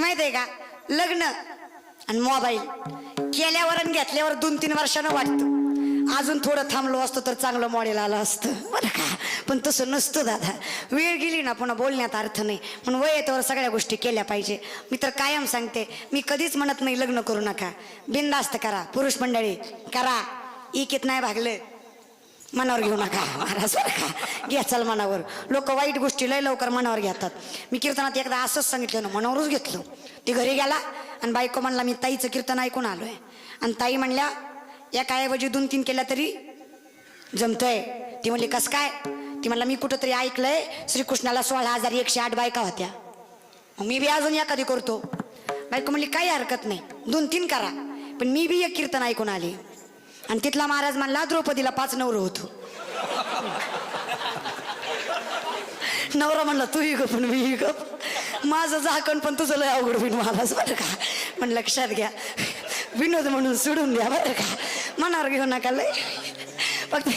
किती माहिती आहे का? लग्न आणि मोबाईल केल्यावर आणि घेतल्यावर दोन तीन वर्षानं वाटतं. अजून थोडं थांबलो असतो तर चांगलं मॉडेल आलं असतं. बरं का? पण तसं नसतं दादा. वेळ गेली ना पुन्हा बोलण्यात अर्थ नाही. पण वय येतवर सगळ्या गोष्टी केल्या पाहिजे. मी तर कायम सांगते मी कधीच म्हणत नाही लग्न करू नका. बिनधास्त करा. पुरुष मंडळी करा. इकीत नाही भागलं. मनावर घेऊ नका. महाराज घ्या चल मनावर. लोक वाईट गोष्टी लय लवकर मनावर घेतात. मी कीर्तनात एकदा असंच सांगितलं ना मनावरच घेतलं. ती घरी गेला आणि बायको म्हणला मी ताईचं कीर्तन ऐकून आलो आहे आणि ताई म्हणल्या या ऐवजी दोन तीन केल्या तरी जमतंय. ती म्हणली कस काय? ती म्हणला मी कुठंतरी ऐकलंय श्रीकृष्णाला सोळा हजार एकशे आठ बायका होत्या. मग मी बी अजून एखादी करतो. बायको म्हणली काही हरकत नाही. दोन तीन करा. पण मी बी एक कीर्तन ऐकून आली. आणि तिथला महाराज म्हणला द्रौपदीला पाच नवरं होतो. नवरा म्हणला तू ही गप मी ही गप. माझं झाकण पण तुझं लय अवघड होईल महाराज बरं का. पण लक्षात घ्या. विनोद म्हणून सोडून द्या बरं का. मनावर घेऊ नका लय. फक्त